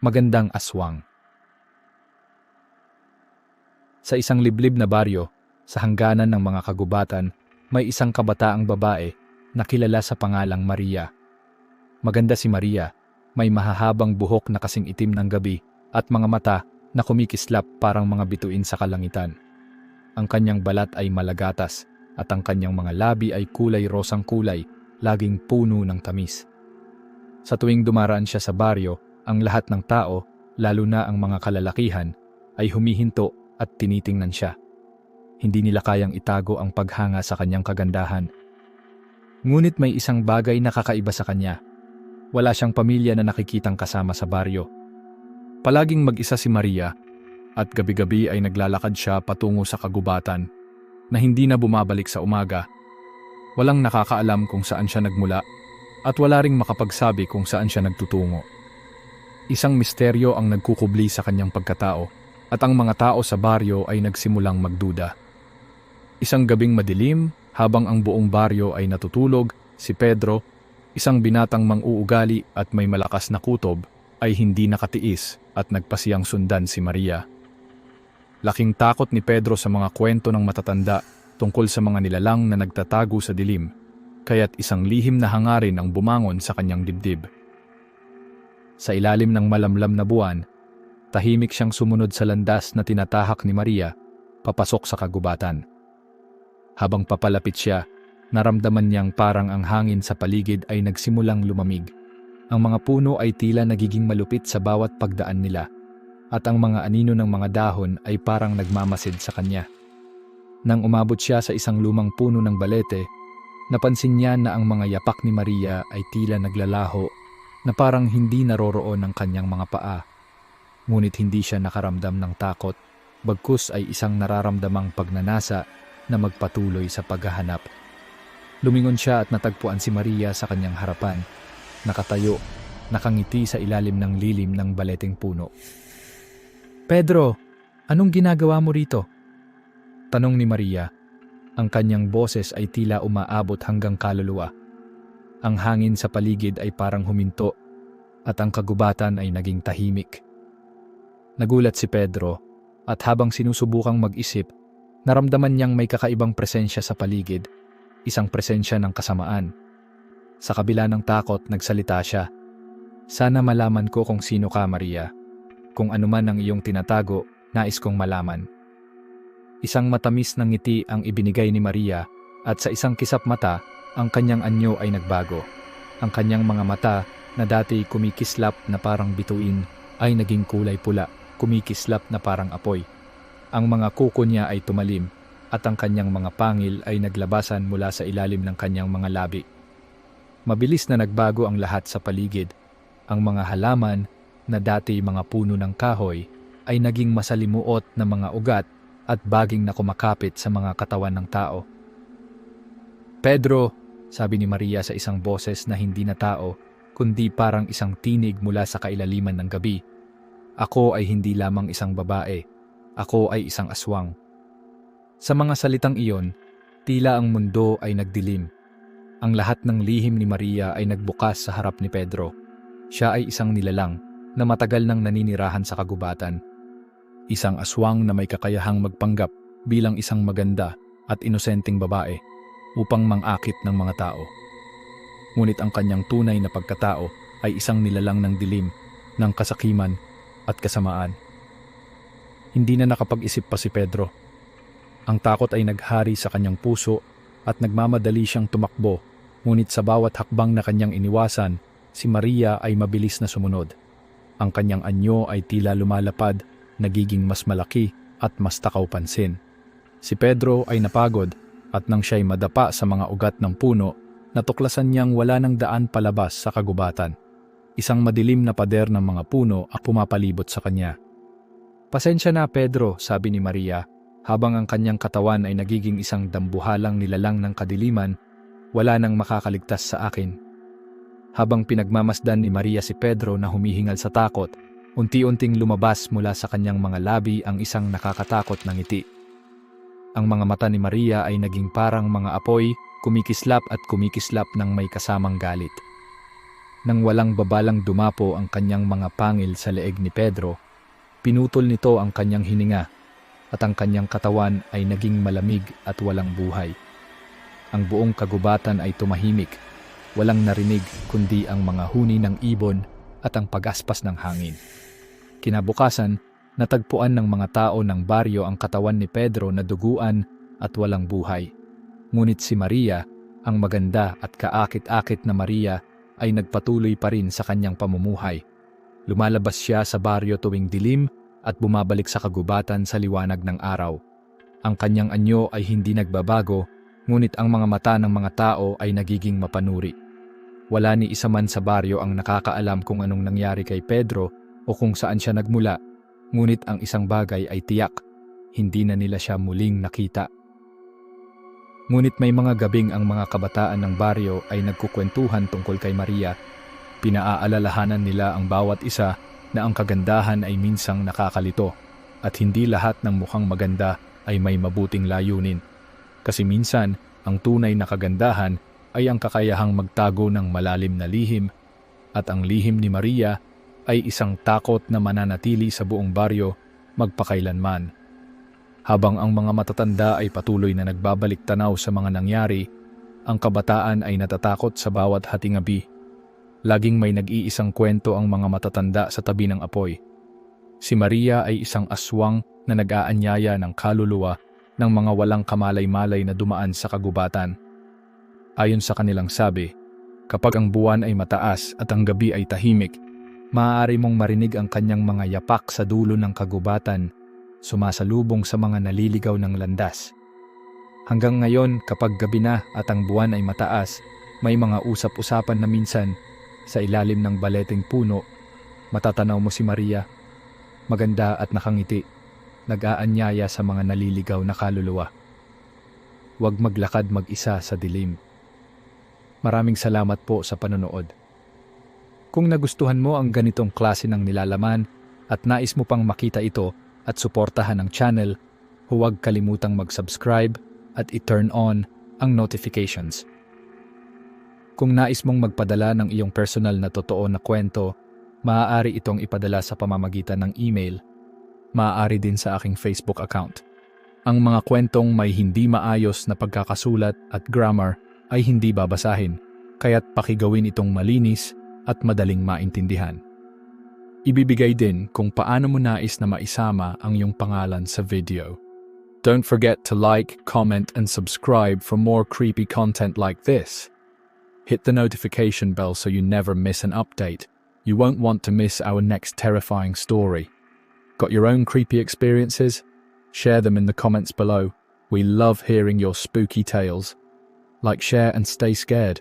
Magandang aswang. Sa isang liblib na baryo, sa hangganan ng mga kagubatan, may isang kabataang babae na kilala sa pangalang Maria. Maganda si Maria, may mahahabang buhok na kasing itim ng gabi at mga mata na kumikislap parang mga bituin sa kalangitan. Ang kanyang balat ay malagatas at ang kanyang mga labi ay kulay rosang kulay, laging puno ng tamis. Sa tuwing dumaraan siya sa baryo, ang lahat ng tao, lalo na ang mga kalalakihan, ay humihinto at tinitingnan siya. Hindi nila kayang itago ang paghanga sa kanyang kagandahan. Ngunit may isang bagay na kakaiba sa kanya. Wala siyang pamilya na nakikitang kasama sa baryo. Palaging mag-isa si Maria at gabi-gabi ay naglalakad siya patungo sa kagubatan na hindi na bumabalik sa umaga. Walang nakakaalam kung saan siya nagmula at wala ring makapagsabi kung saan siya nagtutungo. Isang misteryo ang nagkukubli sa kanyang pagkatao at ang mga tao sa baryo ay nagsimulang magduda. Isang gabing madilim, habang ang buong baryo ay natutulog, si Pedro, isang binatang mang-uugali at may malakas na kutob, ay hindi nakatiis at nagpasiyang sundan si Maria. Laking takot ni Pedro sa mga kwento ng matatanda tungkol sa mga nilalang na nagtatago sa dilim, kaya't isang lihim na hangarin ang bumangon sa kanyang dibdib. Sa ilalim ng malamlam na buwan, tahimik siyang sumunod sa landas na tinatahak ni Maria papasok sa kagubatan. Habang papalapit siya, naramdaman niyang parang ang hangin sa paligid ay nagsimulang lumamig. Ang mga puno ay tila nagiging malupit sa bawat pagdaan nila at ang mga anino ng mga dahon ay parang nagmamasid sa kanya. Nang umabot siya sa isang lumang puno ng balete, napansin niya na ang mga yapak ni Maria ay tila naglalaho na parang hindi naroroon ng kanyang mga paa. Ngunit hindi siya nakaramdam ng takot, bagkus ay isang nararamdamang pagnanasa na magpatuloy sa paghahanap. Lumingon siya at natagpuan si Maria sa kanyang harapan, nakatayo, nakangiti sa ilalim ng lilim ng baleteng puno. Pedro, anong ginagawa mo rito? Tanong ni Maria. Ang kanyang boses ay tila umaabot hanggang kaluluwa. Ang hangin sa paligid ay parang huminto at ang kagubatan ay naging tahimik. Nagulat si Pedro at habang sinusubukang mag-isip, naramdaman niyang may kakaibang presensya sa paligid, isang presensya ng kasamaan. Sa kabila ng takot, nagsalita siya. Sana malaman ko kung sino ka, Maria. Kung anuman ang iyong tinatago, nais kong malaman. Isang matamis na ngiti ang ibinigay ni Maria at sa isang kisap mata, ang kanyang anyo ay nagbago. Ang kanyang mga mata na dati kumikislap na parang bituin ay naging kulay pula, kumikislap na parang apoy. Ang mga kuko niya ay tumalim at ang kanyang mga pangil ay naglabasan mula sa ilalim ng kanyang mga labi. Mabilis na nagbago ang lahat sa paligid. Ang mga halaman na dati mga puno ng kahoy ay naging masalimuot na mga ugat at baging na kumakapit sa mga katawan ng tao. Pedro, sabi ni Maria sa isang boses na hindi na tao, kundi parang isang tinig mula sa kailaliman ng gabi. Ako ay hindi lamang isang babae, ako ay isang aswang. Sa mga salitang iyon, tila ang mundo ay nagdilim. Ang lahat ng lihim ni Maria ay nagbukas sa harap ni Pedro. Siya ay isang nilalang na matagal nang naninirahan sa kagubatan. Isang aswang na may kakayahang magpanggap bilang isang maganda at inosenteng babae upang mangakit ng mga tao. Ngunit ang kanyang tunay na pagkatao ay isang nilalang ng dilim, ng kasakiman at kasamaan. Hindi na nakapag-isip pa si Pedro. Ang takot ay naghari sa kanyang puso at nagmamadali siyang tumakbo, ngunit sa bawat hakbang na kanyang iniwasan, si Maria ay mabilis na sumunod. Ang kanyang anyo ay tila lumalapad, nagiging mas malaki at mas takaw pansin. Si Pedro ay napagod at nang siya'y madapa sa mga ugat ng puno, natuklasan niyang wala ng daan palabas sa kagubatan. Isang madilim na pader ng mga puno ang pumapalibot sa kanya. Pasensya na Pedro, sabi ni Maria, habang ang kanyang katawan ay nagiging isang dambuhalang nilalang ng kadiliman, wala nang makakaligtas sa akin. Habang pinagmamasdan ni Maria si Pedro na humihingal sa takot, unti-unting lumabas mula sa kanyang mga labi ang isang nakakatakot na ngiti. Ang mga mata ni Maria ay naging parang mga apoy, kumikislap at kumikislap ng may kasamang galit. nang walang babalang dumapo ang kanyang mga pangil sa leeg ni Pedro, pinutol nito ang kanyang hininga at ang kanyang katawan ay naging malamig at walang buhay. Ang buong kagubatan ay tumahimik, walang narinig kundi ang mga huni ng ibon at ang pagaspas ng hangin. Kinabukasan, natagpuan ng mga tao ng baryo ang katawan ni Pedro na duguan at walang buhay. Ngunit si Maria, ang maganda at kaakit-akit na Maria, ay nagpatuloy pa rin sa kanyang pamumuhay. Lumalabas siya sa baryo tuwing dilim at bumabalik sa kagubatan sa liwanag ng araw. Ang kanyang anyo ay hindi nagbabago, ngunit ang mga mata ng mga tao ay nagiging mapanuri. Wala ni isa man sa baryo ang nakakaalam kung anong nangyari kay Pedro o kung saan siya nagmula, ngunit ang isang bagay ay tiyak, hindi na nila siya muling nakita. Ngunit may mga gabing ang mga kabataan ng baryo ay nagkukwentuhan tungkol kay Maria. Pinaaalalahanan nila ang bawat isa na ang kagandahan ay minsang nakakalito at hindi lahat ng mukhang maganda ay may mabuting layunin. Kasi minsan, ang tunay na kagandahan ay ang kakayahang magtago ng malalim na lihim at ang lihim ni Maria ay isang takot na mananatili sa buong baryo magpakailanman. Habang ang mga matatanda ay patuloy na nagbabalik tanaw sa mga nangyari, ang kabataan ay natatakot sa bawat hatingabi. Laging may nag-iisang kwento ang mga matatanda sa tabi ng apoy. Si Maria ay isang aswang na nag-aanyaya ng kaluluwa ng mga walang kamalay-malay na dumaan sa kagubatan. Ayon sa kanilang sabi, kapag ang buwan ay mataas at ang gabi ay tahimik, maaari mong marinig ang kanyang mga yapak sa dulo ng kagubatan sumasalubong sa mga naliligaw ng landas. Hanggang ngayon kapag gabi na at ang buwan ay mataas, may mga usap-usapan na minsan sa ilalim ng baleteng puno, matatanaw mo si Maria, maganda at nakangiti, nag-aanyaya sa mga naliligaw na kaluluwa. Huwag maglakad mag-isa sa dilim. Maraming salamat po sa panonood. Kung nagustuhan mo ang ganitong klase ng nilalaman at nais mo pang makita ito, at suportahan ang channel, huwag kalimutang mag-subscribe at i-turn on ang notifications. Kung nais mong magpadala ng iyong personal na totoo na kwento, maaari itong ipadala sa pamamagitan ng email. Maaari din sa aking Facebook account. Ang mga kwentong may hindi maayos na pagkakasulat at grammar ay hindi babasahin, kaya't pakigawin itong malinis at madaling maintindihan. Ibibigay din kung paano mo nais na maisama ang iyong pangalan sa video. Don't forget to like, comment, and subscribe for more creepy content like this. Hit the notification bell so you never miss an update. You won't want to miss our next terrifying story. Got your own creepy experiences? Share them in the comments below. We love hearing your spooky tales. Like, share, and stay scared.